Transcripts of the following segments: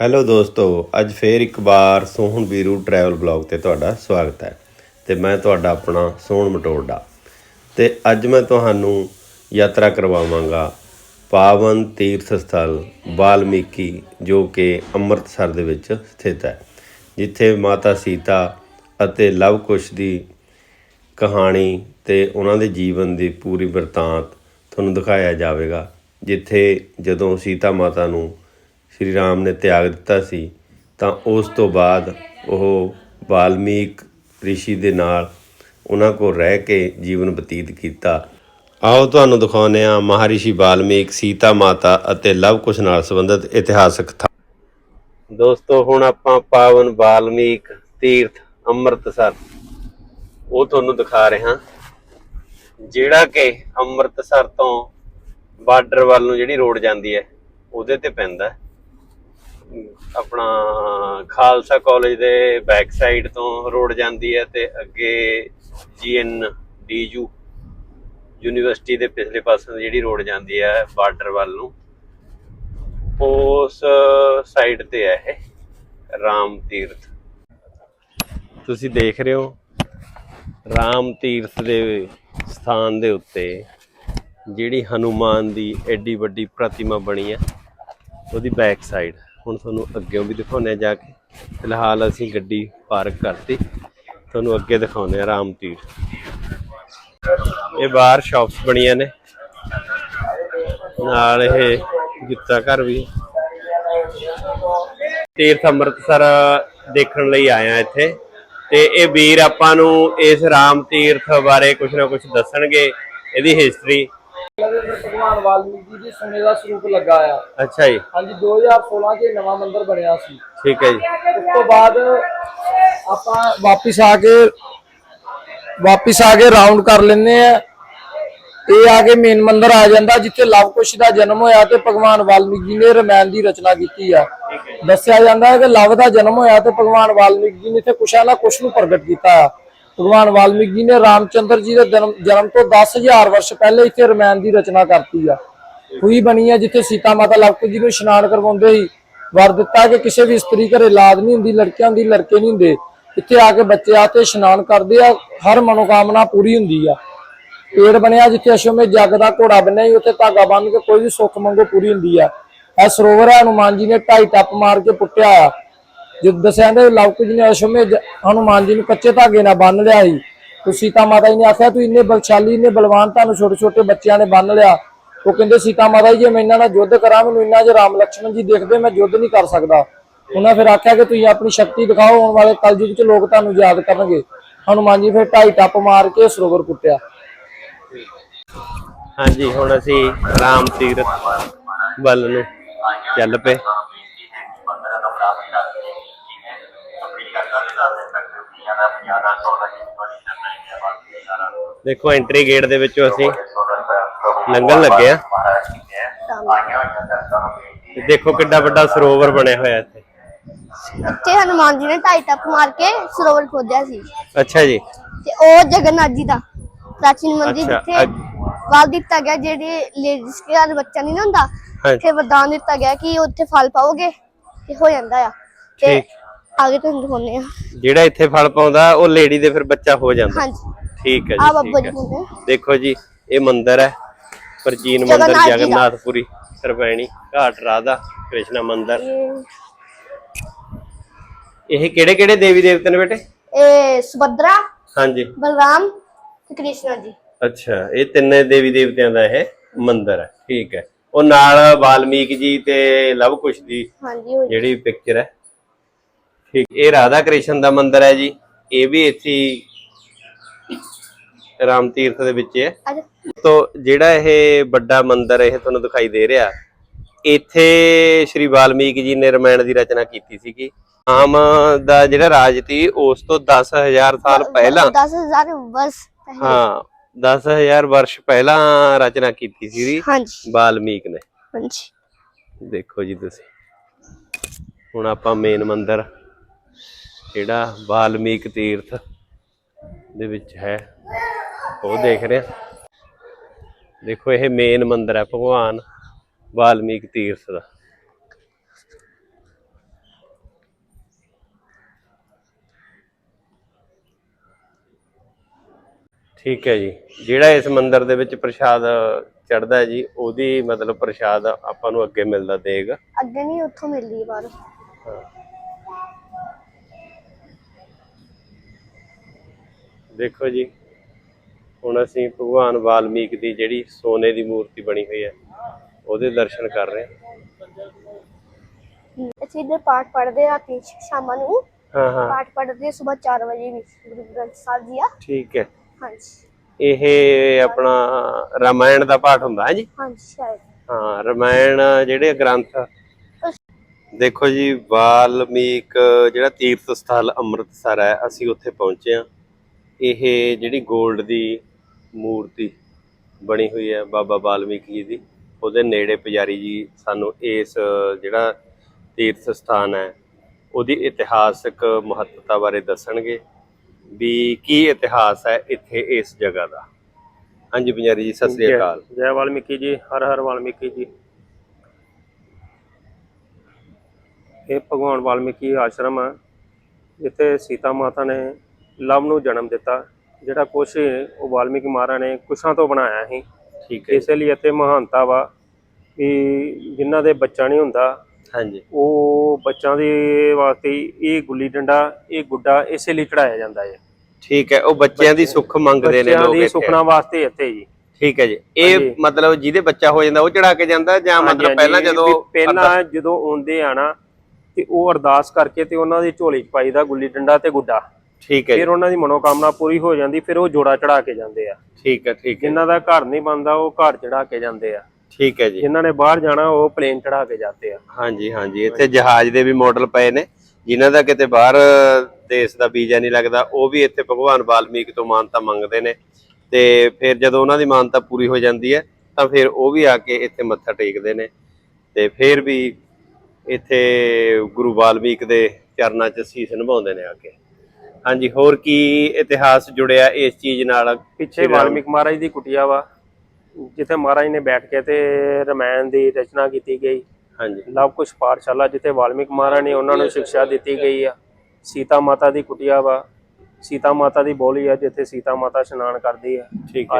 Hello ਦੋਸਤੋ, ਅੱਜ ਫੇਰ ਇੱਕ ਵਾਰ ਸੋਹਣ ਵੀਰੂ ਟਰੈਵਲ ਬਲੌਗ ਤੇ ਤੁਹਾਡਾ ਸਵਾਗਤ ਹੈ। ਤੇ ਮੈਂ ਤੁਹਾਡਾ ਆਪਣਾ ਸੋਹਣ ਮਟੋੜਾ ਤੇ ਅੱਜ ਮੈਂ ਤੁਹਾਨੂੰ ਯਾਤਰਾ ਕਰਵਾਵਾਂਗਾ ਪਾਵਨ ਤੀਰਥ ਸਥਲ ਵਾਲਮੀਕੀ, ਜੋ ਕਿ ਅੰਮ੍ਰਿਤਸਰ ਦੇ ਵਿੱਚ ਸਥਿਤ ਹੈ, ਜਿੱਥੇ ਮਾਤਾ ਸੀਤਾ ਅਤੇ ਲਵ ਕੁਸ਼ ਦੀ ਕਹਾਣੀ ਤੇ ਉਹਨਾਂ ਦੇ ਜੀਵਨ ਦੀ ਪੂਰੀ ਵਰਤਾਂਤ ਤੁਹਾਨੂੰ ਦਿਖਾਇਆ ਜਾਵੇਗਾ, ਜਿੱਥੇ ਜਦੋਂ ਸੀਤਾ ਮਾਤਾ ਨੂੰ ਸ਼੍ਰੀ ਰਾਮ ਨੇ ਤਿਆਗ ਦਿੱਤਾ ਸੀ, ਤਾਂ ਉਸ ਤੋਂ ਬਾਅਦ ਉਹ ਵਾਲਮੀਕ ਰਿਸ਼ੀ ਦੇ ਨਾਲ ਉਹਨਾਂ ਕੋਲ ਰਹਿ ਕੇ ਜੀਵਨ ਬਤੀਤ ਕੀਤਾ। ਆਓ ਤੁਹਾਨੂੰ ਦਿਖਾਉਂਦੇ ਹਾਂ ਮਹਾਰਿਸ਼ੀ ਵਾਲਮੀਕ, ਸੀਤਾ ਮਾਤਾ ਅਤੇ ਲਵ ਕੁਸ਼ ਨਾਲ ਸੰਬੰਧਿਤ ਇਤਿਹਾਸਕ ਥਾਂ। ਦੋਸਤੋ, ਹੁਣ ਆਪਾਂ ਪਾਵਨ ਵਾਲਮੀਕ ਤੀਰਥ ਅੰਮ੍ਰਿਤਸਰ। ਉਹ ਤੁਹਾਨੂੰ ਦਿਖਾ ਰਹੇ ਹਾਂ। ਜਿਹੜਾ ਕਿ ਅੰਮ੍ਰਿਤਸਰ ਤੋਂ ਬਾਰਡਰ ਵੱਲ ਨੂੰ ਜਿਹੜੀ ਰੋਡ ਜਾਂਦੀ ਹੈ, ਉਹਦੇ ਤੇ ਪੈਂਦਾ ਹੈ। ਆਪਣਾ ਖਾਲਸਾ ਕਾਲਜ ਦੇ ਬੈਕ ਸਾਈਡ ਤੋਂ ਰੋਡ ਜਾਂਦੀ ਹੈ ਤੇ ਅੱਗੇ ਜੀਐਨ ਡੀਯੂ ਯੂਨੀਵਰਸਿਟੀ ਦੇ ਪਿਛਲੇ ਪਾਸੇ ਜਿਹੜੀ ਰੋਡ ਜਾਂਦੀ ਹੈ ਬਾਰਡਰ ਵੱਲ ਨੂੰ, ਉਸ ਸਾਈਡ ਤੇ ਹੈ ਇਹ, ਰਾਮ ਤੀਰਥ। ਤੁਸੀਂ ਦੇਖ ਰਹੇ ਹੋ, ਰਾਮ ਤੀਰਥ ਦੇ ਸਥਾਨ ਦੇ ਉੱਤੇ ਜਿਹੜੀ ਹਨੂਮਾਨ ਦੀ ਐਡੀ ਵੱਡੀ ਪ੍ਰਤਿਮਾ ਬਣੀ ਹੈ, ਉਹਦੀ ਬੈਕ ਸਾਈਡ ਹੁਣ ਤੁਹਾਨੂੰ ਅੱਗੇੋਂ ਵੀ ਦਿਖਾਉਂਦੇ ਹਾਂ ਜਾ ਕੇ। ਫਿਲਹਾਲ ਅਸੀਂ ਗੱਡੀ ਪਾਰਕ ਕਰਤੀ। ਤੁਹਾਨੂੰ ਅੱਗੇ ਦਿਖਾਉਂਦੇ ਹਾਂ ਰਾਮ ਤੀਰਥ ਇਹ ਬਾਹਰ ਸ਼ਾਪਸ ਬਣੀਆਂ ਨੇ। ਨਾਲ ਇਹ ਜੁੱਤਾ ਘਰ ਵੀ। ਤੀਰਥ ਅੰਮ੍ਰਿਤਸਰ ਦੇਖਣ ਲਈ ਆਇਆ ਇੱਥੇ। ਤੇ ਇਹ ਵੀਰ ਆਪਾਂ ਨੂੰ ਇਸ ਰਾਮ ਤੀਰਥ ਬਾਰੇ ਕੁਝ ਨਾ ਕੁਝ ਦੱਸਣਗੇ। ਇਹਦੀ ਹਿਸਟਰੀ ਭਗਵਾਨ ਵਾਲਮੀਕ ਜੀ ਦੇ ਸੋਨੇ ਦਾ ਸਰੂਪ ਲੱਗਾ ਆ। ਅੱਛਾ ਜੀ। ਹਾਂਜੀ 2016 ਚ ਨਵਾਂ ਮੰਦਿਰ ਬਣਿਆ ਸੀ। ਠੀਕ ਹੈ ਜੀ। ਉਸ ਤੋਂ ਬਾਅਦ ਆਪਾਂ ਵਾਪਿਸ ਆ ਕੇ ਵਾਪਿਸ ਆ ਕੇ ਰਾਉਂਡ ਕਰ ਲੈਂਦੇ ਆ। ਇਹ ਆ ਕੇ ਮੇਨ ਮੰਦਿਰ ਆ ਜਾਂਦਾ ਜਿੱਥੇ ਲਵ ਕੁਸ਼ ਦਾ ਜਨਮ ਹੋਇਆ ਤੇ ਭਗਵਾਨ ਵਾਲਮੀਕ ਜੀ ਨੇ ਰਮਾਇਣ ਦੀ ਰਚਨਾ ਕੀਤੀ ਆ। ਦੱਸਿਆ ਜਾਂਦਾ ਹੈ ਕਿ ਲਵ ਦਾ ਜਨਮ ਹੋਇਆ ਤੇ ਭਗਵਾਨ ਵਾਲਮੀਕ ਜੀ ਨੇ ਇੱਥੇ ਕੁਸ਼ਾ ਨਾ ਕੁਸ਼ ਨੂੰ ਪ੍ਰਗਟ ਕੀਤਾ ਆ। ਭਗਵਾਨ ਵਾਲਮੀਕ ਜੀ ਨੇ ਰਾਮਚੰਦਰ ਜੀ ਦੇ ਜਨਮ ਤੋਂ 10000 ਵਰਸ਼ ਪਹਿਲੇ ਇੱਥੇ ਰਮਾਇਣ ਦੀ ਰਚਨਾ ਕਰਤੀ ਆ। ਖੂਹੀ ਬਣੀ ਆ ਜਿੱਥੇ ਸੀਤਾ ਮਾਤਾ ਲਵ ਜੀ ਨੂੰ ਇਸ਼ਨਾਨ ਕਰਵਾਉਂਦੇ ਸੀ। ਵਰ ਦਿੱਤਾ ਕਿ ਕਿਸੇ ਵੀ ਇਸਤਰੀ ਘਰੇ ਲਾਦ ਨਹੀਂ ਹੁੰਦੀ, ਲੜਕਿਆਂ ਦੀ ਲੜਕੇ ਨਹੀਂ ਹੁੰਦੇ। ਇੱਥੇ ਆ ਕੇ ਬੱਚੇ ਆ ਤੇ ਇਸ਼ਨਾਨ ਕਰਦੇ ਆ, ਹਰ ਮਨੋਕਾਮਨਾ ਪੂਰੀ ਹੁੰਦੀ ਆ। ਪੇੜ ਬਣਿਆ ਜਿੱਥੇ ਅਸ਼ਵਮੇਧ ਜੱਗ ਦਾ ਘੋੜਾ ਬਣਿਆ ਹੀ ਉੱਥੇ ਧਾਗਾ ਬੰਨ ਕੇ ਕੋਈ ਵੀ ਸੁੱਖ ਮੰਗੋ ਪੂਰੀ ਹੁੰਦੀ ਆ। ਇਹ ਸਰੋਵਰ ਹੈ, ਹਨੂਮਾਨ ਜੀ ਨੇ ਢਾਈ ਟੱਪ ਮਾਰ ਕੇ ਪੁੱਟਿਆ ਆ। ਜਦ ਦੱਸਿਆ ਨੇ ਲਵਕੁਜ ਨੇ ਅਸ਼ਮੇ ਹਨੂਮਾਨ ਜੀ ਨੂੰ ਕੱਚੇ ਧਾਗੇ ਨਾਲ ਬੰਨ ਲਿਆ ਸੀ ਤੋ ਸੀਤਾ ਮਾਤਾ ਜੀ ਨੇ ਆਖਿਆ, ਤੂੰ ਇੰਨੇ ਬਲਸ਼ਾਲੀ, ਇੰਨੇ ਬਲਵਾਨ, ਤੁਹਾਨੂੰ ਛੋਟੇ ਛੋਟੇ ਬੱਚਿਆਂ ਨੇ ਬੰਨ ਲਿਆ। ਉਹ ਕਹਿੰਦੇ, ਸੀਤਾ ਮਾਤਾ ਜੀ ਮੈਂ ਇਹਨਾਂ ਨਾਲ ਯੁੱਧ ਕਰਾਂ, ਮੈਨੂੰ ਇੰਨਾ ਜੇ ਰਾਮ ਲక్ష్మణ ਜੀ ਦੇਖਦੇ, ਮੈਂ ਯੁੱਧ ਨਹੀਂ ਕਰ ਸਕਦਾ। ਉਹਨਾਂ ਫਿਰ ਆਖਿਆ ਕਿ ਤੁਸੀਂ ਆਪਣੀ ਸ਼ਕਤੀ ਦਿਖਾਓ, ਆਉਣ ਵਾਲੇ ਕਲ ਕਲਯੁਗ 'ਚ ਲੋਕ ਤੁਹਾਨੂੰ ਯਾਦ ਕਰਨਗੇ। ਹਨੂਮਾਨ ਜੀ ਫਿਰ ਢਾਈ ਟੱਪ ਮਾਰ ਕੇ ਸਰੋਵਰ ਪੁੱਟਿਆ ਹਾਂਜੀ, ਹੁਣ ਅਸੀਂ ਰਾਮ ਤੀਰਥ ਵੱਲ ਨੂੰ ਚੱਲ ਪਏ। ਦੇਖੋ ਐਂਟਰੀ ਗੇਟ ਦੇ ਵਿੱਚੋਂ ਅਸੀਂ ਲੰਘਣ ਲੱਗੇ ਆ। ਤੇ ਦੇਖੋ ਕਿੱਡਾ ਵੱਡਾ ਸਰੋਵਰ ਬਣਿਆ ਹੋਇਆ ਇੱਥੇ। ਇੱਥੇ ਹਨੂਮਾਨ ਜੀ ਨੇ ਢਾਈ ਟੱਪ ਮਾਰ ਕੇ ਸਰੋਵਰ ਖੋਦਿਆ ਸੀ। ਅੱਛਾ ਜੀ। ਤੇ ਉਹ ਜਗਨਨਾਥ ਜੀ ਦਾ ਪ੍ਰਾਚੀਨ ਮੰਦਿਰ ਜਿੱਥੇ ਵਾਲ ਦਿੱਤਾ ਗਿਆ ਜਿਹੜੇ ਲੇਡੀਜ਼ ਦੇ ਘਰ ਬੱਚਾ ਨਹੀਂ ਨਾ ਹੁੰਦਾ ਤੇ ਵਰਦਾਨ ਦਿੱਤਾ ਗਿਆ ਕਿ ਉੱਥੇ ਫਲ ਪਾਓਗੇ। ਤੇ ਹੋ ਜਾਂਦਾ ਆ। ਤੇ ਠੀਕ। ਆਗੇ ਤੁਹਾਨੂੰ ਦਿਖਾਉਂਦੇ ਆ। ਜਿਹੜਾ ਇੱਥੇ ਫਲ ਪਾਉਂਦਾ ਉਹ ਲੇਡੀ ਦੇ ਫਿਰ ਬੱਚਾ ਹੋ ਜਾਂਦਾ। ਹਾਂਜੀ। ਠੀਕ ਹੈ ਆ ਜੀ ਬੱਬਾ ਠੀਕ ਜੀ ਹੈ। ਹੁੰਦੇ ਆ। ਦੇਖੋ ਜੀ ਇਹ ਮੰਦਿਰ ਹੈ। ਪ੍ਰਾਚੀਨ ਮੰਦਿਰ ਜਗਨਨਾਥ ਜੀ ਦਾ। ਜਗਨਨਾਥਪੁਰੀ ਸਰਵੈਣੀ ਘਾਟ ਰਾਧਾ ਕ੍ਰਿਸ਼ਨਾ ਮੰਦਿਰ। ਇਹ- ਇਹ ਕਿਹੜੇ ਕਿਹੜੇ ਦੇਵੀ ਦੇਵਤੇ ਨੇ ਬੇਟੇ? ਇਹ ਸੁਭਦਰਾ ਹਾਂਜੀ। ਬਲਰਾਮ ਤੇ ਕ੍ਰਿਸ਼ਨ ਜੀ। ਅੱਛਾ ਇਹ ਤਿੰਨੇ ਦੇਵੀ ਦੇਵਤਿਆਂ ਦਾ ਇਹ ਮੰਦਿਰ ਹੈ। ਠੀਕ ਹੈ। ਉਹ ਨਾਲ ਵਾਲਮੀਕ ਜੀ ਤੇ ਲਵ ਕੁਸ਼ ਦੀ ਹਾਂਜੀ ਜਿਹੜੀ ਪਿਕਚਰ ਹੈ। ਠੀਕ ਇਹ ਰਾਧਾ ਕ੍ਰਿਸ਼ਨ ਦਾ ਮੰਦਿਰ ਹੈ ਜੀ। ਇਹ ਵੀ ਇੱਥੇ ਹੀ ਰਾਮ ਤੀਰਥ ਦੇ ਵਿੱਚ ਹੈ। ਅੱਜ ਤੋ ਜਿਹੜਾ ਇਹ ਵੱਡਾ ਮੰਦਿਰ ਇਹ ਤੁਹਾਨੂੰ ਦਿਖਾਈ ਦੇ ਰਿਹਾ। ਇੱਥੇ ਸ਼੍ਰੀ ਵਾਲਮੀਕ ਜੀ ਨੇ ਰਮਾਇਣ ਦੀ ਰਚਨਾ ਕੀਤੀ ਸੀਗੀ। ਆਮ ਦਾ ਜਿਹੜਾ ਰਾਜ ਸੀ ਉਸ ਤੋਂ 10000 ਸਾਲ ਪਹਿਲਾਂ। 10000 ਵਰਸ ਪਹਿਲੇ। ਹਾਂ 10000 ਵਰਸ਼ ਪਹਿਲਾਂ ਰਚਨਾ ਕੀਤੀ ਸੀ ਹਾਂਜੀ। ਵਾਲਮੀਕ ਨੇ। ਹਾਂਜੀ। ਦੇਖੋ ਜੀ ਤੁਸੀਂ। ਹੁਣ ਆਪਾਂ ਮੇਨ ਮੰਦਿਰ ਜਿਹੜਾ ਵਾਲਮੀਕ ਤੀਰਥ ਦੇ ਵਿੱਚ ਹੈ ਉਹ ਦੇਖ ਰਹੇ ਹਾਂ। ਦੇਖੋ ਇਹ ਮੇਨ ਮੰਦਿਰ ਹੈ ਭਗਵਾਨ ਵਾਲਮੀਕ ਤੀਰਥ ਦਾ। ਠੀਕ ਹੈ ਜੀ। ਜਿਹੜਾ ਇਸ ਮੰਦਿਰ ਦੇ ਵਿੱਚ ਪ੍ਰਸ਼ਾਦ ਚੜਦਾ ਹੈ ਜੀ ਉਹਦੀ ਮਤਲਬ ਪ੍ਰਸ਼ਾਦ ਆਪਾਂ ਨੂੰ ਅੱਗੇ ਮਿਲਦਾ ਦੇਗ। ਅੱਗੇ ਨਹੀਂ ਉੱਥੋਂ ਮਿਲਦੀ ਹੈ ਬਾਹਰੋਂ। ਦੇਖੋ ਜੀ ਹੁਣ ਅਸੀਂ ਭਗਵਾਨ ਵਾਲਮੀਕ ਦੀ ਜਿਹੜੀ ਸੋਨੇ ਦੀ ਮੂਰਤੀ ਬਣੀ ਹੋਈ ਹੈ ਉਹਦੇ ਦਰਸ਼ਨ ਕਰ ਰਹੇ ਹਾਂ। ਅਸੀਂ ਇੱਧਰ ਪਾਠ ਪੜ੍ਹਦੇ ਰਾਤੀ ਸ਼ਾਮਾਂ ਨੂੰ। ਹਾਂ ਹਾਂ। ਪਾਠ ਪੜ੍ਹਦੇ ਸਵੇਰ 4 ਵਜੇ ਵੀ ਗੁਰੂ ਗ੍ਰੰਥ ਸਾਹਿਬ ਜੀ ਆ। ਠੀਕ ਹੈ। ਹਾਂਜੀ। ਇਹ ਆਪਣਾ ਰਾਮਾਇਣ ਦਾ ਪਾਠ ਹੁੰਦਾ ਹੈ ਜੀ? ਹਾਂਜੀ ਸ਼ਾਇਦ। ਹਾਂ ਰਾਮਾਇਣ ਜਿਹੜੇ ਗ੍ਰੰਥ। ਦੇਖੋ ਜੀ ਵਾਲਮੀਕ ਜਿਹੜਾ ਤੀਰਥ ਸਥਲ ਅੰਮ੍ਰਿਤਸਰ ਹੈ ਅਸੀਂ ਉੱਥੇ ਪਹੁੰਚੇ ਹਾਂ। ਇਹ ਜਿਹੜੀ 골ਡ ਦੀ ਮੂਰਤੀ ਬਣੀ ਹੋਈ ਹੈ ਬਾਬਾ ਵਾਲਮੀਕ ਜੀ ਦੀ ਉਹਦੇ ਨੇੜੇ ਪੁਜਾਰੀ ਜੀ ਸਾਨੂੰ ਇਸ ਜਿਹੜਾ ਤੀਰਥ ਸਥਾਨ ਹੈ ਉਹਦੀ ਇਤਿਹਾਸਕ ਮਹੱਤਤਾ ਬਾਰੇ ਦੱਸਣਗੇ। ਵੀ ਕੀ ਇਤਿਹਾਸ ਹੈ ਇੱਥੇ ਇਸ ਜਗ੍ਹਾ ਦਾ? ਹਾਂਜੀ ਪੁਜਾਰੀ ਜੀ ਸਤਿ ਸ੍ਰੀ ਅਕਾਲ। ਜੈ ਵਾਲਮੀਕੀ ਜੀ ਹਰ ਹਰ ਵਾਲਮੀਕੀ ਜੀ। ਇਹ ਭਗਵਾਨ ਵਾਲਮੀਕੀ ਆਸ਼ਰਮ ਹੈ ਜਿੱਥੇ ਸੀਤਾ ਮਾਤਾ ਨੇ ਲਵ ਨੂੰ ਜਨਮ ਦਿੱਤਾ। ਜਿਹੜਾ ਕੁਛ ਉਹ ਵਾਲਮੀਕੀ ਮਹਾਰਾਜ ਨੇ ਕੁਸ਼ਾਂ ਤੋਂ ਬਣਾਇਆ ਸੀ। ਠੀਕ ਹੈ ਇਸੇ ਲਈ ਇੱਥੇ ਮਹਾਨਤਾ ਵਾ ਵੀ ਜਿਨ੍ਹਾਂ ਦੇ ਬੱਚਾ ਨਹੀਂ ਹੁੰਦਾ ਹਾਂਜੀ। ਉਹ ਬੱਚਾਂ ਦੇ ਵਾਸਤੇ ਇਹ ਗੁੱਲੀ ਡੰਡਾ ਇਹ ਗੁੱਡਾ ਇਸੇ ਲਈ ਚੜਾਇਆ ਜਾਂਦਾ ਹੈ। ਠੀਕ ਹੈ ਉਹ ਬੱਚਿਆਂ ਦੀ ਸੁੱਖ ਮੰਗਦੇ ਨੇ ਬੱਚਿਆਂ ਲੋਕ ਦੀ ਇੱਥੇ। ਸੁਖਣਾ ਵਾਸਤੇ ਇੱਥੇ ਜੀ। ਠੀਕ ਹੈ ਜੀ। ਇਹ ਹਾਂਜੀ। ਮਤਲਬ ਜਿਹਦੇ ਬੱਚਾ ਹੋ ਜਾਂਦਾ ਉਹ ਚੜਾ ਕੇ ਜਾਂਦਾ ਜਾਂ ਮਤਲਬ ਪਹਿਲਾਂ ਹਾਂਜੀ, ਜਦੋਂ ਵੀ ਪਹਿਲਾਂ ਜਦੋਂ ਆਉਂਦੇ ਆ ਨਾ ਤੇ ਉਹ ਅਰਦਾਸ ਕਰਕੇ ਤੇ ਉਹਨਾਂ ਦੀ ਝੋਲੀ ਚ ਪਾਈਦਾ ਗੁੱਲੀ ਡੰਡਾ ਤੇ ਗੁੱਡਾ। ਠੀਕ ਹੈ ਜੀ। ਫਿਰ ਉਹਨਾਂ ਦੀ ਮਨੋਕਾਮਨਾ ਪੂਰੀ ਹੋ ਜਾਂਦੀ ਫਿਰ ਉਹ ਜੋੜਾ ਚੜਾ ਕੇ ਜਾਂਦੇ ਆ। ਠੀਕ ਹੈ ਠੀਕ ਹੈ। ਜਿਨ੍ਹਾਂ ਦਾ ਘਰ ਨਹੀਂ ਬਣਦਾ ਉਹ ਘਰ ਚੜਾ ਕੇ ਜਾਂਦੇ ਆ। ਠੀਕ ਹੈ ਜੀ। ਜਿਨ੍ਹਾਂ ਨੇ ਬਾਹਰ ਜਾਣਾ ਉਹ ਪਲੇਨ ਚੜਾ ਕੇ ਜਾਂਦੇ ਆ। ਹਾਂਜੀ ਹਾਂਜੀ। ਇੱਥੇ ਜਹਾਜ਼ ਦੇ ਵੀ ਮਾਡਲ ਪਏ ਨੇ। ਜਿਨ੍ਹਾਂ ਦਾ ਕਿਤੇ ਬਾਹਰ ਦੇਸ਼ ਦਾ ਵੀਜ਼ਾ ਨਹੀਂ ਲੱਗਦਾ ਉਹ ਵੀ ਇੱਥੇ ਭਗਵਾਨ ਵਾਲਮੀਕ ਤੋਂ ਮਾਨਤਾ ਮੰਗਦੇ ਨੇ। ਤੇ ਫਿਰ ਜਦੋਂ ਉਹਨਾਂ ਦੀ ਮਾਨਤਾ ਪੂਰੀ ਹੋ ਜਾਂਦੀ ਹੈ ਤਾਂ ਫਿਰ ਉਹ ਵੀ ਆ ਕੇ ਇੱਥੇ ਮੱਥਾ ਟੇਕਦੇ ਨੇ। ਤੇ ਫਿਰ ਵੀ ਇੱਥੇ ਗੁਰੂ ਵਾਲਮੀਕ ਦੇ ਚਰਨਾਂ 'ਚ ਸੀਸ ਨਿਭਾਉਂਦੇ ਨੇ ਆ ਕੇ। ਹਾਂਜੀ ਹੋਰ ਕੀ ਇਤਿਹਾਸ ਜੁੜਿਆ ਇਸ ਚੀਜ਼ ਨਾਲ? ਪਿੱਛੇ ਵਾਲਮੀਕ ਮਹਾਰਾਜ ਦੀ ਕੁਟਿਆ ਵਾ। ਜਿੱਥੇ ਮਹਾਰਾਜ ਨੇ ਬੈਠ ਕੇ ਤੇ ਰਮਾਇਣ ਦੀ ਰਚਨਾ ਕੀਤੀ ਗਈ। ਹਾਂਜੀ। ਲਵ ਕੁਸ਼ ਪਾਠਸ਼ਾਲਾ ਜਿੱਥੇ ਵਾਲਮੀਕ ਮਹਾਰਾਜ ਨੇ ਉਹਨਾਂ ਨੂੰ ਸਿੱਖਿਆ ਦਿੱਤੀ ਗਈ ਆ। ਸੀਤਾ ਮਾਤਾ ਦੀ ਕੁਟਿਆ ਵਾ। ਸੀਤਾ ਮਾਤਾ ਦੀ ਬੋਲੀ ਆ ਜਿੱਥੇ ਸੀਤਾ ਮਾਤਾ ਇਸ਼ਨਾਨ ਕਰਦੀ ਆ।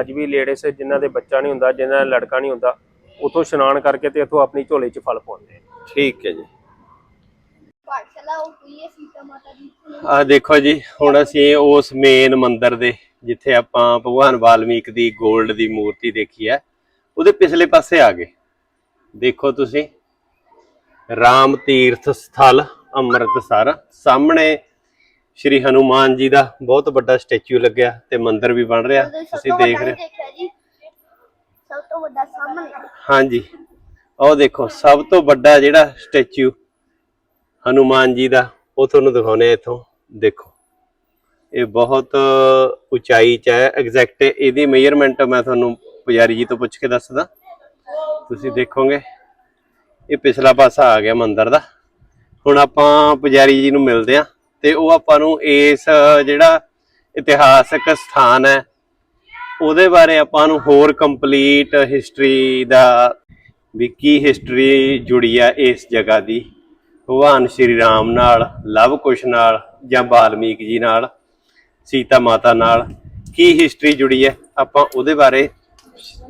ਅੱਜ ਵੀ ਲੇਡੀਜ਼ ਜਿਨ੍ਹਾਂ ਦੇ ਬੱਚਾ ਨਹੀਂ ਹੁੰਦਾ ਜਿਨ੍ਹਾਂ ਦਾ ਲੜਕਾ ਨਹੀਂ ਹੁੰਦਾ ਉਥੋਂ ਇਸ਼ਨਾਨ ਕਰਕੇ ਤੇ ਇਥੋਂ ਆਪਣੀ ਝੋਲੀ 'ਚ ਫਲ ਪਾਉਂਦੇ। ਠੀਕ ਹੈ ਜੀ। ਪਾਠਸ਼ਾਲਾ ਉਹ ਹੋਈ ਹੈ ਸੀਤਾ ਮਾਤਾ ਦੀ ਆ ਦੇਖੋ ਜੀ ਹੁਣ ਅਸੀਂ ਉਸ ਮੇਨ ਮੰਦਿਰ ਦੇ ਜਿੱਥੇ ਆਪਾਂ ਭਗਵਾਨ ਵਾਲਮੀਕ ਦੀ 골ਡ ਦੀ ਮੂਰਤੀ ਦੇਖੀ ਹੈ ਉਹਦੇ ਪਿਛਲੇ ਪਾਸੇ ਆ ਗਏ। ਦੇਖੋ ਤੁਸੀਂ ਰਾਮ ਤੀਰਥ ਸਥਲ ਅੰਮ੍ਰਿਤਸਰ ਸਾਹਮਣੇ ਸ਼੍ਰੀ ਹਨੂਮਾਨ ਜੀ ਦਾ ਬਹੁਤ ਵੱਡਾ ਸਟੈਚੂ ਲੱਗਿਆ ਤੇ ਮੰਦਿਰ ਵੀ ਬਣ ਰਿਹਾ ਤੁਸੀਂ ਦੇਖ ਰਹੇ ਸਭ ਤੋਂ ਵੱਡਾ ਸਾਹਮਣੇ। ਹਾਂਜੀ ਉਹ ਦੇਖੋ ਸਭ ਤੋਂ ਵੱਡਾ ਜਿਹੜਾ ਸਟੈਚੂ ਹਨੂਮਾਨ ਜੀ ਦਾ, ਉਹ ਤੁਹਾਨੂੰ ਦਿਖਾਉਨੇ ਇੱਥੋਂ। ਦੇਖੋ, ਇਹ ਬਹੁਤ ਉਚਾਈ 'ਚ ਹੈ ਐਗਜ਼ੈਕਟ ਇਹਦੀ ਮੇਜ਼ਰਮੈਂਟ ਮੈਂ ਤੁਹਾਨੂੰ ਪੁਜਾਰੀ ਜੀ ਤੋਂ ਪੁੱਛ ਕੇ ਦੱਸਦਾ। ਤੁਸੀਂ ਦੇਖੋਗੇ, ਇਹ ਪਿਛਲਾ ਪਾਸਾ ਆ ਗਿਆ ਮੰਦਰ ਦਾ। ਹੁਣ ਆਪਾਂ ਪੁਜਾਰੀ ਜੀ ਨੂੰ ਮਿਲਦੇ ਆ ਤੇ ਉਹ ਆਪਾਂ ਨੂੰ ਇਸ, ਜਿਹੜਾ ਇਤਿਹਾਸਕ ਸਥਾਨ ਹੈ, ਉਹਦੇ ਬਾਰੇ ਆਪਾਂ ਨੂੰ ਹੋਰ ਕੰਪਲੀਟ ਹਿਸਟਰੀ ਦਾ ਵੀ ਕੀ ਹਿਸਟਰੀ ਜੁੜੀ ਆ ਇਸ ਜਗ੍ਹਾ ਦੀ। ਭਗਵਾਨ ਸ਼੍ਰੀ ਰਾਮ ਨਾਲ, ਲਵ ਕੁਸ਼ ਨਾਲ ਜਾਂ ਵਾਲਮੀਕ ਜੀ ਨਾਲ, ਸੀਤਾ ਮਾਤਾ ਨਾਲ ਕੀ ਹਿਸਟਰੀ ਜੁੜੀ ਹੈ? ਆਪਾਂ ਉਹਦੇ ਬਾਰੇ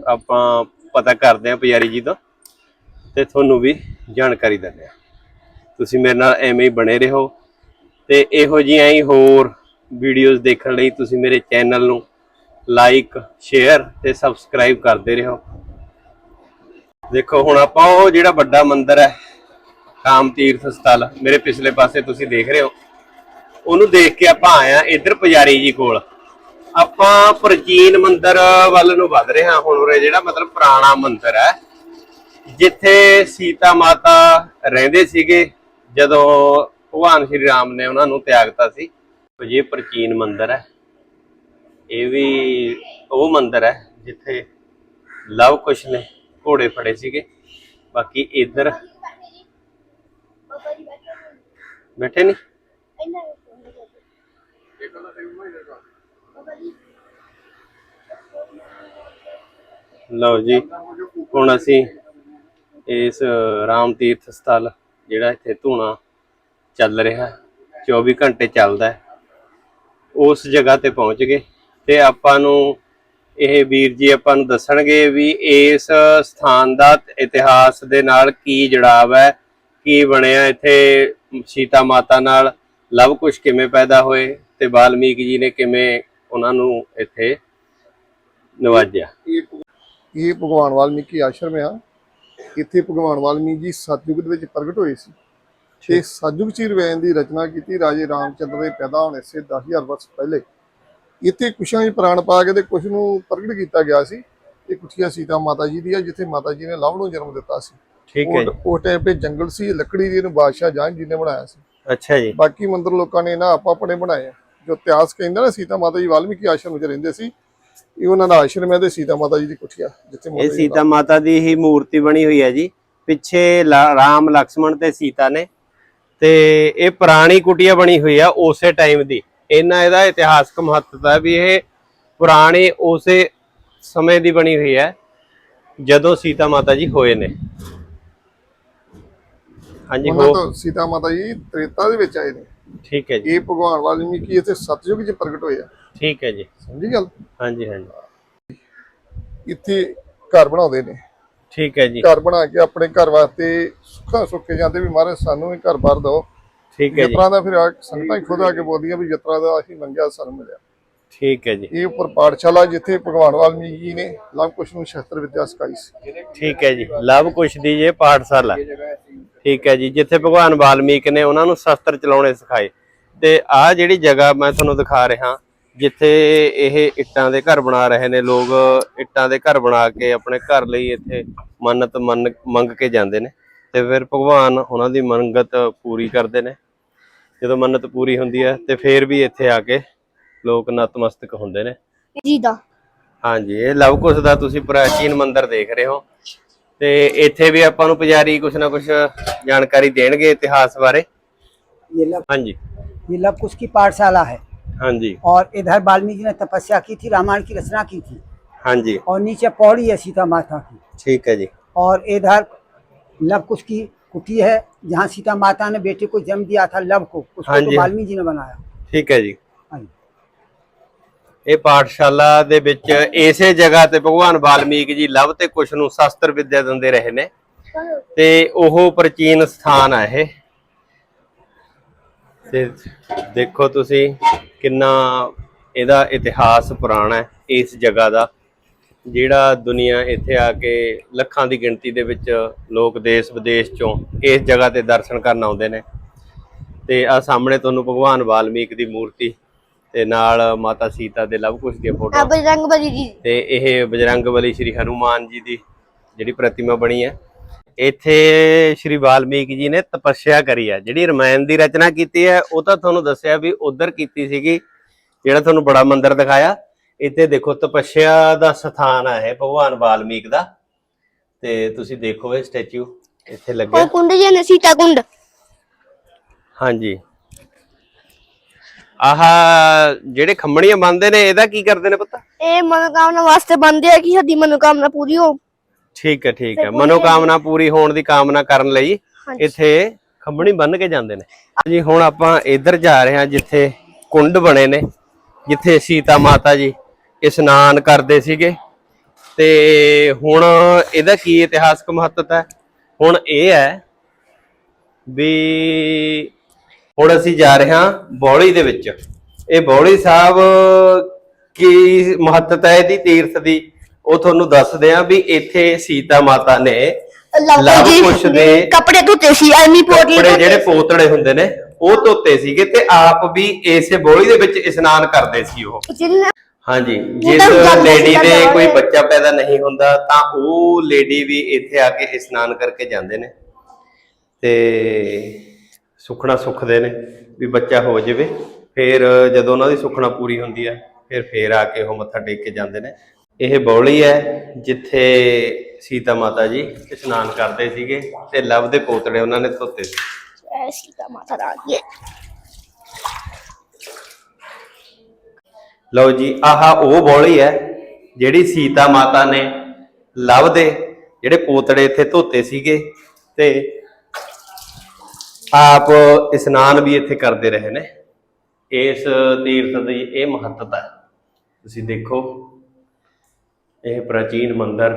ਆਪਾਂ ਪਤਾ ਕਰਦੇ ਹਾਂ ਪੁਜਾਰੀ ਜੀ ਤੋਂ ਤੇ ਤੁਹਾਨੂੰ ਵੀ ਜਾਣਕਾਰੀ ਦਿੰਦੇ ਹਾਂ। ਤੁਸੀਂ ਮੇਰੇ ਨਾਲ ਐਵੇਂ ਹੀ ਬਣੇ ਰਹੋ ਤੇ ਇਹੋ ਜਿਹੀਆਂ ਹੀ ਹੋਰ ਵੀਡੀਓਜ਼ ਦੇਖਣ ਲਈ ਤੁਸੀਂ ਮੇਰੇ ਚੈਨਲ ਨੂੰ ਲਾਈਕ ਸ਼ੇਅਰ ਤੇ ਸਬਸਕ੍ਰਾਈਬ ਕਰਦੇ ਰਹੋ। ਦੇਖੋ, ਹੁਣ ਆਪਾਂ ਉਹ ਜਿਹੜਾ ਵੱਡਾ ਮੰਦਿਰ ਹੈ ਕਾਮ ਤੀਰਥ ਸਥਲ, ਮੇਰੇ ਪਿਛਲੇ ਪਾਸੇ ਤੁਸੀਂ ਦੇਖ ਰਹੇ ਹੋ। ਉਹਨੂੰ ਦੇਖ ਕੇ ਆਪਾਂ ਆਇਆ ਇੱਧਰ ਪੁਜਾਰੀ ਜੀ ਕੋਲ। ਆਪਾਂ ਪ੍ਰਾਚੀਨ ਮੰਦਿਰ ਵੱਲ ਨੂੰ ਵੱਧ ਰਹੇ ਹਾਂ ਹੁਣ ਉਰੇ, ਜਿਹੜਾ ਮਤਲਬ ਪੁਰਾਣਾ ਮੰਦਿਰ ਹੈ। ਜਿੱਥੇ ਸੀਤਾ ਮਾਤਾ ਰਹਿੰਦੇ ਸੀਗੇ, ਜਦੋਂ ਭਗਵਾਨ ਸ਼੍ਰੀ ਰਾਮ ਨੇ ਉਹਨਾਂ ਨੂੰ ਤਿਆਗਤਾ ਸੀ। ਇਹ ਪ੍ਰਾਚੀਨ ਮੰਦਿਰ ਹੈ। ਇਹ ਵੀ ਉਹ ਮੰਦਿਰ ਹੈ ਜਿੱਥੇ ਲਵ ਕੁਸ਼ ਨੇ ਘੋੜੇ ਫੜੇ ਸੀਗੇ। ਬਾਕੀ ਇੱਧਰ ਬੈਠੇ ਨਹੀਂ? ਲਓ ਜੀ ਹੁਣ ਅਸੀਂ ਇਸ ਰਾਮ ਤੀਰਥ ਸਥਲ ਜਿਹੜਾ ਇੱਥੇ ਧੂਣਾ ਚੱਲ ਰਿਹਾ 24 ਘੰਟੇ ਚੱਲਦਾ ਹੈ ਉਸ ਜਗ੍ਹਾ ਤੇ ਪਹੁੰਚ ਗਏ ਤੇ ਆਪਾਂ ਨੂੰ ਇਹ ਵੀਰ ਜੀ ਆਪਾਂ ਨੂੰ ਦੱਸਣਗੇ ਵੀ ਇਸ ਸਥਾਨ ਦਾ ਇਤਿਹਾਸ ਦੇ ਨਾਲ ਕੀ ਜੜਾਵ ਹੈ ਕੀ ਬਣਿਆ ਇੱਥੇ? ਸੀਤਾ ਮਾਤਾ ਨਾਲ ਲਵ ਕੁਸ਼ ਕਿਵੇਂ ਪੈਦਾ ਹੋਏ ਤੇ ਵਾਲਮੀਕ ਜੀ ਨੇ ਕਿਵੇਂ ਉਹਨਾਂ ਨੂੰ ਇੱਥੇ ਨਵਾਜਿਆ? ਇਹ ਭਗਵਾਨ ਵਾਲਮੀਕੀ ਆਸ਼ਰਮ ਆ। ਇੱਥੇ ਭਗਵਾਨ ਵਾਲਮੀਕ ਜੀ ਸਤਯੁਗ ਦੇ ਵਿੱਚ ਪ੍ਰਗਟ ਹੋਏ ਸੀ। ਤੇ ਸਤਯੁਗ ਚ ਹੀ ਰਵਾਇਣ ਦੀ ਰਚਨਾ ਕੀਤੀ। ਰਾਜੇ ਰਾਮਚੰਦਰ ਦੇ ਪੈਦਾ ਹੋਣੇ ਸੇ 10000 ਵਰਸ ਪਹਿਲੇ। ਇੱਥੇ ਕੁਸ਼ਾਂ ਵਿੱਚ ਪ੍ਰਾਣ ਪਾ ਕੇ ਤੇ ਕੁਸ਼ ਨੂੰ ਪ੍ਰਗਟ ਕੀਤਾ ਗਿਆ ਸੀ। ਇਹ ਕੁਠੀਆ ਸੀਤਾ ਮਾਤਾ ਜੀ ਦੀ ਆ ਜਿੱਥੇ ਮਾਤਾ ਜੀ ਨੇ ਲਵ ਨੂੰ ਜਨਮ ਦਿੱਤਾ ਸੀ। ਠੀਕ ਹੈ ਉਸ ਟਾਈਮ ਤੇ ਜੰਗਲ ਸੀ ਲੱਕੜੀ ਦੀ ਇਹਨੂੰ ਬਾਦਸ਼ਾਹ ਜਹਾਂਗੀਰ ਜੀ ਨੇ ਬਣਾਇਆ ਸੀ। ਅੱਛਾ ਜੀ। ਬਾਕੀ ਮੰਦਰ ਲੋਕਾਂ ਨੇ ਨਾ ਆਪੋ ਆਪਣੇ ਬਣਾਏ ਆ। ਜੋ ਇਤਿਹਾਸ ਕਹਿੰਦਾ ਨਾ ਸੀਤਾ ਮਾਤਾ ਜੀ ਵਾਲਮੀਕੀ ਆਸ਼ਰਮ ਵਿੱਚ ਰਹਿੰਦੇ ਸੀ ਇਹ ਉਹਨਾਂ ਦਾ ਆਸ਼ਰਮ ਹੈ ਤੇ ਸੀਤਾ ਮਾਤਾ ਜੀ ਦੀ ਕੁਠੀਆ ਜਿੱਥੇ ਇਹ ਸੀਤਾ ਮਾਤਾ ਦੀ ਹੀ ਮੂਰਤੀ ਬਣੀ ਹੋਈ ਹੈ ਜੀ। ਪਿੱਛੇ ਰਾਮ ਲਕਸ਼ਮਣ ਤੇ ਸੀਤਾ ਨੇ। ਤੇ ਇਹ ਪੁਰਾਣੀ ਕੁਟੀਆ ਬਣੀ ਹੋਈ ਆ ਉਸੇ ਟਾਈਮ ਦੀ। ਇਹਨਾਂ ਇਹਦਾ ਇਤਿਹਾਸਕ ਮਹੱਤਤਾ ਹੈ ਵੀ ਇਹ ਪੁਰਾਣੇ ਉਸੇ ਸਮੇਂ ਦੀ ਬਣੀ ਹੋਈ ਹੈ ਜਦੋਂ ਸੀਤਾ ਮਾਤਾ ਜੀ ਹੋਏ ਨੇ। ਹਾਂਜੀ ਉਹਨਾਂ ਤੋਂ ਸੀਤਾ ਮਾਤਾ ਜੀ ਤ੍ਰੇਤਾ ਦੇ ਵਿੱਚ ਆਏ ਨੇ। ਠੀਕ ਹੈ ਜੀ। ਇਹ ਭਗਵਾਨ ਵਾਲਮੀਕੀ ਇੱਥੇ ਸਤਯੁਗ 'ਚ ਪ੍ਰਗਟ ਹੋਏ ਆ। ਠੀਕ ਹੈ ਜੀ। ਸਮਝੀ ਗੱਲ? ਹਾਂਜੀ ਹਾਂਜੀ। ਇੱਥੇ ਘਰ ਬਣਾਉਂਦੇ ਨੇ। ਠੀਕ ਹੈ ਜੀ। ਘਰ ਬਣਾ ਕੇ ਆਪਣੇ ਘਰ ਵਾਸਤੇ ਸੁੱਖਾਂ ਸੁੱਕੇ ਜਾਂਦੇ ਵੀ ਮਹਾਰਾਜ ਸਾਨੂੰ ਵੀ ਘਰ ਬਾਰ ਦਿਓ। ਠੀਕ ਹੈ ਜੀ। ਯਤਰਾ ਦਾ ਫਿਰ ਸੰਗਤਾਂ ਹੀ ਖੁਦ ਆ ਕੇ ਬੋਲਦੀਆਂ ਵੀ ਯਤਰਾ ਦਾ ਅਸੀਂ ਮੰਗਿਆ ਸਾਨੂੰ ਮਿਲਿਆ। ਠੀਕ ਹੈ ਜੀ। ਇਹ ਉੱਪਰ ਪਾਠਸ਼ਾਲਾ ਜਿੱਥੇ ਭਗਵਾਨ ਵਾਲਮੀਕੀ ਜੀ ਨੇ ਲਵ ਕੁਸ਼ ਨੂੰ ਸ਼ਸਤਰ ਵਿਦਿਆ ਸਿਖਾਈ ਸੀ। ਠੀਕ ਹੈ ਜੀ। ਲਵ ਕੁਸ਼ ਦੀ ਜੇ ਪਾਠਸ਼ਾਲਾ। ਠੀਕ ਹੈ ਜੀ ਜਿੱਥੇ ਭਗਵਾਨ ਵਾਲਮੀਕ ਨੇ ਉਹਨਾਂ ਨੂੰ ਸ਼ਸਤਰ ਚਲਾਉਣੇ ਸਿਖਾਏ। ਤੇ ਆਹ ਜਿਹੜੀ ਜਗ੍ਹਾ ਮੈਂ ਤੁਹਾਨੂੰ ਦਿਖਾ ਰਿਹਾ ਜਿੱਥੇ ਇਹ ਇੱਟਾਂ ਦੇ ਘਰ ਬਣਾ ਰਹੇ ਨੇ ਲੋਕ ਇੱਟਾਂ ਦੇ ਘਰ ਬਣਾ ਕੇ ਆਪਣੇ ਘਰ ਲਈ ਇੱਥੇ ਮੰਨਤ ਮੰਨ ਮੰਗ ਕੇ ਜਾਂਦੇ ਨੇ। ਤੇ ਫਿਰ ਭਗਵਾਨ ਉਹਨਾਂ ਦੀ ਮੰਗਤ ਪੂਰੀ ਕਰਦੇ ਨੇ। ਜਦੋਂ ਮੰਨਤ ਪੂਰੀ ਹੁੰਦੀ ਹੈ ਤੇ ਫਿਰ ਵੀ ਇੱਥੇ ਆ ਕੇ ਲੋਕ ਨਤਮਸਤਕ ਹੁੰਦੇ ਨੇ। ਜੀ ਦਾ। ਹਾਂਜੀ ਇਹ ਲਵਕੁਸ਼ ਦਾ ਤੁਸੀਂ ਪ੍ਰਾਚੀਨ ਮੰਦਿਰ ਦੇਖ ਰਹੇ ਹੋ। ਤੇ ਇੱਥੇ ਵੀ ਆਪਾਂ ਨੂੰ ਪੁਜਾਰੀ ਕੁਛ ਨਾ ਕੁਛ ਜਾਣਕਾਰੀ ਦੇਣਗੇ ਇਤਿਹਾਸ ਬਾਰੇ ये लव ਹਾਂਜੀ ये लव कुश की पाठशाला है ਹਾਂਜੀ और इधर वाल्मीकि ने तपस्या की थी रामायण की रचना की थी ਹਾਂਜੀ और नीचे पौड़ी है सीता माता की ਠੀਕ ਹੈ ਜੀ और इधर लव कुश की कुटी है जहाँ सीता माता ने बेटे को जन्म दिया था लव को उसको हाँ जी। तो वाल्मीकि जी ने बनाया ਠੀਕ ਹੈ ਜੀ हाँ जी। ਇਹ ਪਾਠਸ਼ਾਲਾ ਦੇ ਵਿੱਚ ਇਸੇ ਜਗ੍ਹਾ ਤੇ ਭਗਵਾਨ ਵਾਲਮੀਕ ਜੀ ਲਵ ਤੇ ਕੁਸ਼ ਨੂੰ ਸ਼ਸਤਰ ਵਿੱਦਿਆ ਦਿੰਦੇ ਰਹੇ ਨੇ। ਤੇ ਉਹ ਪ੍ਰਾਚੀਨ ਸਥਾਨ ਆ ਇਹ। ਤੇ ਦੇਖੋ ਤੁਸੀਂ ਕਿੰਨਾ ਇਹਦਾ ਇਤਿਹਾਸ ਪੁਰਾਣਾ ਹੈ ਇਸ ਜਗ੍ਹਾ ਦਾ, ਜਿਹੜਾ ਦੁਨੀਆ ਇੱਥੇ ਆ ਕੇ ਲੱਖਾਂ ਦੀ ਗਿਣਤੀ ਦੇ ਵਿੱਚ ਲੋਕ ਦੇਸ਼ ਵਿਦੇਸ਼ ਚੋਂ ਇਸ ਜਗ੍ਹਾ ਤੇ ਦਰਸ਼ਨ ਕਰਨ ਆਉਂਦੇ ਨੇ। ਤੇ ਆ ਸਾਹਮਣੇ ਤੁਹਾਨੂੰ ਭਗਵਾਨ ਵਾਲਮੀਕ ਦੀ ਮੂਰਤੀ ਤੇ ਨਾਲ ਮਾਤਾ ਸੀਤਾ ਦੇ ਲਵ ਕੁਸ਼ ਦੀਆਂ ਆ ਫੋਟੋ ਬਜਰੰਗ ਬਲੀ ਜੀ। ਤੇ ਇਹ ਬਜਰੰਗਬਲੀ ਸ਼੍ਰੀ ਹਨੂਮਾਨ ਜੀ ਦੀ ਜਿਹੜੀ ਪ੍ਰਤਿਮਾ ਬਣੀ ਹੈ। ਇੱਥੇ ਸ਼੍ਰੀ ਵਾਲਮੀਕ ਜੀ ਨੇ ਤਪੱਸਿਆ ਕਰੀ ਹੈ। ਜਿਹੜੀ ਰਮਾਇਣ ਦੀ ਰਚਨਾ ਕੀਤੀ ਹੈ ਉਹ ਤਾਂ ਤੁਹਾਨੂੰ ਦੱਸਿਆ ਵੀ ਉਧਰ ਕੀਤੀ ਸੀਗੀ ਜਿਹੜਾ ਤੁਹਾਨੂੰ ਬੜਾ ਮੰਦਿਰ ਦਿਖਾਇਆ। ਇੱਥੇ ਦੇਖੋ ਤਪੱਸਿਆ ਦਾ ਸਥਾਨ ਹੈ ਭਗਵਾਨ ਵਾਲਮੀਕ ਦਾ। ਤੇ ਤੁਸੀਂ ਦੇਖੋ ਇਹ ਸਟੈਚੂ ਇੱਥੇ ਲੱਗਿਆ। ਉਹ ਕੁੰਡ ਜੀ ਨੇ ਸੀਤਾ ਕੁੰਡ। ਹਾਂਜੀ। ਆਹ ਜਿਹੜੇ ਖੰਮਣੀਆਂ ਬੰਨਦੇ ਨੇ ਇਹਦਾ ਕੀ ਕਰਦੇ ਨੇ ਪਤਾ? ਇਹ ਮਨੋਕਾਮਨਾ ਵਾਸਤੇ ਬੰਦੇ ਆ ਕਿ ਸਾਡੀ ਮਨੋਕਾਮਨਾ ਪੂਰੀ ਹੋ ਠੀਕ ਹੈ ਠੀਕ ਹੈ। ਮਨੋਕਾਮਨਾ ਪੂਰੀ ਹੋਣ ਦੀ ਕਾਮਨਾ ਕਰਨ ਲਈ। ਇੱਥੇ ਖੰਭਣੀ ਬੰਨ ਕੇ ਜਾਂਦੇ ਨੇ। ਜੀ ਹੁਣ ਆਪਾਂ ਇੱਧਰ ਜਾ ਰਹੇ ਹਾਂ ਜਿੱਥੇ ਕੁੰਡ ਬਣੇ ਨੇ ਜਿੱਥੇ ਸੀਤਾ ਮਾਤਾ ਜੀ ਇਸ਼ਨਾਨ ਕਰਦੇ ਸੀਗੇ। ਤੇ ਹੁਣ ਇਹਦਾ ਕੀ ਇਤਿਹਾਸਕ ਮਹੱਤਤਾ ਹੈ? ਹੁਣ ਇਹ ਹੈ ਵੀ ਹੁਣ ਅਸੀਂ ਜਾ ਰਹੇ ਹਾਂ ਬੌਲੀ ਦੇ ਵਿੱਚ। ਇਹ ਬੌਲੀ ਸਾਹਿਬ ਕੀ ਮਹੱਤਤਾ ਹੈ ਇਹਦੀ ਤੀਰਥ ਦੀ? ਉਹ ਤੁਹਾਨੂੰ ਦੱਸਦੇ ਆ ਵੀ ਇੱਥੇ ਸੀਤਾ ਮਾਤਾ ਨੇ ਲਵ ਕੁਸ਼ ਦੇ ਕੱਪੜੇ ਧੋਤੇ ਸੀ ਐਮੀ ਪੋਟਲੀ ਕੱਪੜੇ ਜਿਹੜੇ ਪੋਤੜੇ ਹੁੰਦੇ ਨੇ ਉਹ ਧੋਤੇ ਸੀਗੇ ਤੇ ਆਪ ਵੀ ਇਸੇ ਬੋਲੀ ਦੇ ਵਿੱਚ ਇਸ਼ਨਾਨ ਕਰਦੇ ਸੀ ਉਹ। ਹਾਂਜੀ ਜਿਸ ਲੇਡੀ ਦੇ ਕੋਈ। ਬੱਚਾ ਪੈਦਾ ਨਹੀਂ ਹੁੰਦਾ ਤਾਂ ਉਹ ਲੇਡੀ ਵੀ ਇੱਥੇ ਆ ਕੇ ਇਸ਼ਨਾਨ ਕਰਕੇ ਜਾਂਦੇ ਨੇ। ਤੇ ਸੁਖਣਾ ਸੁਖਦੇ ਨੇ ਵੀ ਬੱਚਾ ਹੋ ਜਾਵੇ ਫਿਰ ਜਦੋਂ ਉਹਨਾਂ ਦੀ ਸੁਖਣਾ ਪੂਰੀ ਹੁੰਦੀ ਹੈ ਫਿਰ ਫੇਰ ਆ ਕੇ ਉਹ ਮੱਥਾ ਟੇਕ ਕੇ ਜਾਂਦੇ ਨੇ। ਇਹ ਬੌਲੀ ਹੈ ਜਿੱਥੇ ਸੀਤਾ ਮਾਤਾ ਜੀ ਇਸ਼ਨਾਨ ਕਰਦੇ ਸੀਗੇ ਤੇ ਲਵ ਦੇ ਪੋਤੜੇ ਉਹਨਾਂ ਨੇ ਧੋਤੇ ਸੀ। ਐ ਸੀਤਾ ਮਾਤਾ ਰਾਣੀ ਲਓ ਜੀ ਆਹ ਉਹ ਬੌਲੀ ਹੈ ਜਿਹੜੀ ਸੀਤਾ ਮਾਤਾ ਨੇ ਲਵ ਦੇ ਜਿਹੜੇ ਪੋਤੜੇ ਇੱਥੇ ਧੋਤੇ ਸੀਗੇ ਤੇ ਆਪ ਇਸ਼ਨਾਨ ਵੀ ਇੱਥੇ ਕਰਦੇ ਰਹੇ ਨੇ। ਇਸ ਤੀਰਥ ਦੀ ਇਹ ਮਹੱਤਤਾ ਹੈ। ਤੁਸੀਂ ਦੇਖੋ ਇਹ ਪ੍ਰਾਚੀਨ ਮੰਦਿਰ।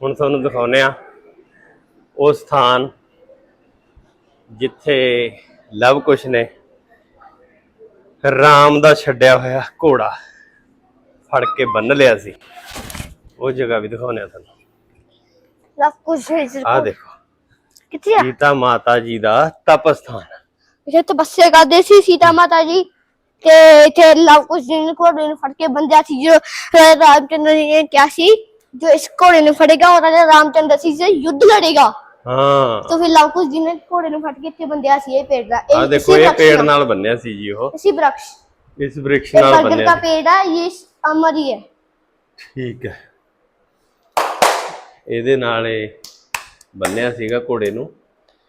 ਹੁਣ ਤੁਹਾਨੂੰ ਦਿਖਾਉਂਦੇ ਆ ਉਹ ਸਥਾਨ ਜਿੱਥੇ ਲਵ ਕੁਸ਼ ਨੇ ਰਾਮ ਦਾ ਛੱਡਿਆ ਹੋਇਆ ਘੋੜਾ ਫੜ ਕੇ ਬੰਨ ਲਿਆ ਸੀ। ਉਹ ਜਗ੍ਹਾ ਵੀ ਦਿਖਾਉਂਦੇ ਆ ਤੁਹਾਨੂੰ। ਲਵ ਕੁਸ਼ ਆਹ ਦੇਖੋ। ਕਿੱਥੇ ਆ ਸੀਤਾ ਮਾਤਾ ਜੀ ਦਾ ਤਪਸਥਾਨ। ਇੱਥੇ ਤਪੱਸਿਆ ਕਰਦੇ ਸੀ ਸੀਤਾ ਮਾਤਾ ਜੀ ਤੇ ਇੱਥੇ ਲਵ ਕੁਸ਼ ਜੀ ਨੇ ਘੋੜੇ ਫੜ ਕੇ ਬੰਦਿਆ ਸੀ ਜੋ ਅਹ ਰਾਮਚੰਦਰ ਜੀ ਨੇ ਕਿਹਾ ਸੀ ਜੋ ਇਸ ਘੋੜੇ ਨੂੰ ਫੜੇਗਾ ਉਹ ਰਾਜਾ ਰਾਮਚੰਦਰ ਸੀ ਸੇ ਯੁੱਧ ਲੜੇਗਾ। ਹਾਂ। ਤਾਂ ਫਿਰ ਲਵ ਕੁਸ਼ ਜੀ ਨੇ ਘੋੜੇ ਨੂੰ ਫੜ ਕੇ ਇੱਥੇ ਬੰਦਿਆ ਸੀ ਇਹ ਪੇੜ ਦਾ। ਆ ਦੇਖੋ ਇਹ ਪੇੜ ਨਾਲ ਬੰਨਿਆ ਸੀ ਜੀ ਉਹ। ਇਸੀ ਬ੍ਰਕਸ਼। ਇਸ ਬ੍ਰਿਕਸ਼ ਇਹ ਨਾਲ ਬਰਗਦ ਦਾ ਬੰਨਿਆ ਸੀ। ਪੇੜ ਆ ਇਹ ਅਮਰੀ ਹੈ ਠੀਕ ਹੈ। ਇਹਦੇ ਨਾਲ ਬੰਨਿਆ ਸੀਗਾ ਘੋੜੇ ਨੂੰ।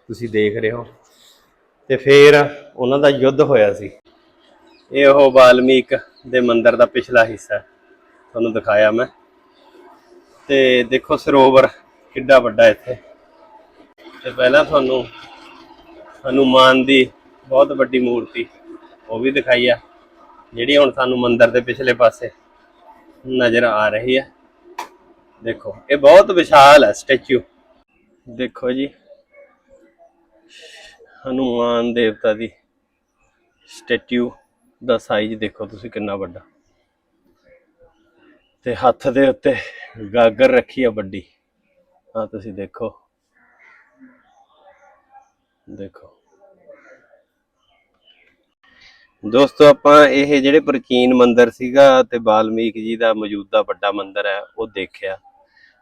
ਤੁਸੀਂ ਦੇਖ ਰਹੇ ਹੋ। ਤੇ ਫਿਰ ਉਹਨਾਂ ਦਾ ਯੁੱਧ ਹੋਇਆ ਸੀ। ਇਹ ਉਹ ਵਾਲਮੀਕ ਦੇ ਮੰਦਿਰ ਦਾ ਪਿਛਲਾ ਹਿੱਸਾ ਤੁਹਾਨੂੰ ਦਿਖਾਇਆ ਮੈਂ। ਤੇ ਦੇਖੋ ਸਰੋਵਰ ਕਿੱਡਾ ਵੱਡਾ ਇੱਥੇ। ਤੇ ਪਹਿਲਾਂ ਤੁਹਾਨੂੰ ਹਨੂਮਾਨ ਦੀ ਬਹੁਤ ਵੱਡੀ ਮੂਰਤੀ ਉਹ ਵੀ ਦਿਖਾਈ ਆ, ਜਿਹੜੀ ਹੁਣ ਸਾਨੂੰ ਮੰਦਿਰ ਦੇ ਪਿਛਲੇ ਪਾਸੇ ਨਜ਼ਰ ਆ ਰਹੀ ਹੈ ਦੇਖੋ, ਇਹ ਬਹੁਤ ਵਿਸ਼ਾਲ ਹੈ ਸਟੈਚੂ। ਦੇਖੋ ਜੀ। ਹਨੂਮਾਨ ਦੇਵਤਾ ਦੀ ਸਟੈਚੂ ਦਾ ਸਾਈਜ਼ ਦੇਖੋ ਤੁਸੀਂ ਕਿੰਨਾ ਵੱਡਾ। ਤੇ ਹੱਥ ਦੇ ਉੱਤੇ ਗਾਗਰ ਰੱਖੀ ਆ ਵੱਡੀ। ਆ ਤੁਸੀਂ ਦੇਖੋ। ਦੇਖੋ। ਦੋਸਤੋ, ਆਪਾਂ ਇਹ ਜਿਹੜੇ ਪ੍ਰਾਚੀਨ ਮੰਦਿਰ ਸੀਗਾ ਤੇ ਬਾਲਮੀਕ ਜੀ ਦਾ ਮੌਜੂਦਾ ਵੱਡਾ ਮੰਦਿਰ ਹੈ, ਉਹ ਦੇਖਿਆ।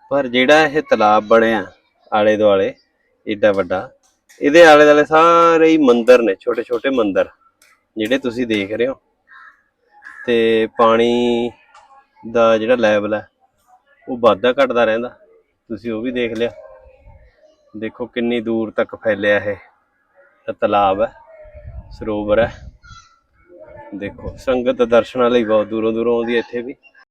ਪਰ ਜਿਹੜਾ ਇਹ ਤਲਾਬ ਬਣਿਆ ਆਲੇ ਦੁਆਲੇ ਏਡਾ ਵੱਡਾ। ਇਹਦੇ ਆਲੇ ਦੁਆਲੇ ਸਾਰੇ ਹੀ ਮੰਦਰ ਨੇ ਛੋਟੇ ਛੋਟੇ ਮੰਦਰ, ਜਿਹੜੇ ਤੁਸੀਂ ਦੇਖ ਰਹੇ ਹੋ। ਤੇ ਪਾਣੀ ਦਾ ਜਿਹੜਾ ਲੈਵਲ ਹੈ, ਉਹ ਵਾਧਾ ਘਟਦਾ ਰਹਿੰਦਾ। ਤੁਸੀਂ ਉਹ ਵੀ ਦੇਖ ਲਿਆ। ਦੇਖੋ ਕਿੰਨੀ ਦੂਰ ਤੱਕ ਫੈਲਿਆ ਇਹ। ਤਲਾਬ ਹੈ, ਸਰੋਵਰ ਹੈ। ਦੇਖੋ, ਸੰਗਤ ਦਰਸ਼ਨਾਂ ਲਈ ਬਹੁਤ ਦੂਰੋਂ ਦੂਰੋਂ ਆਉਂਦੀ ਹੈ ਇੱਥੇ ਵੀ।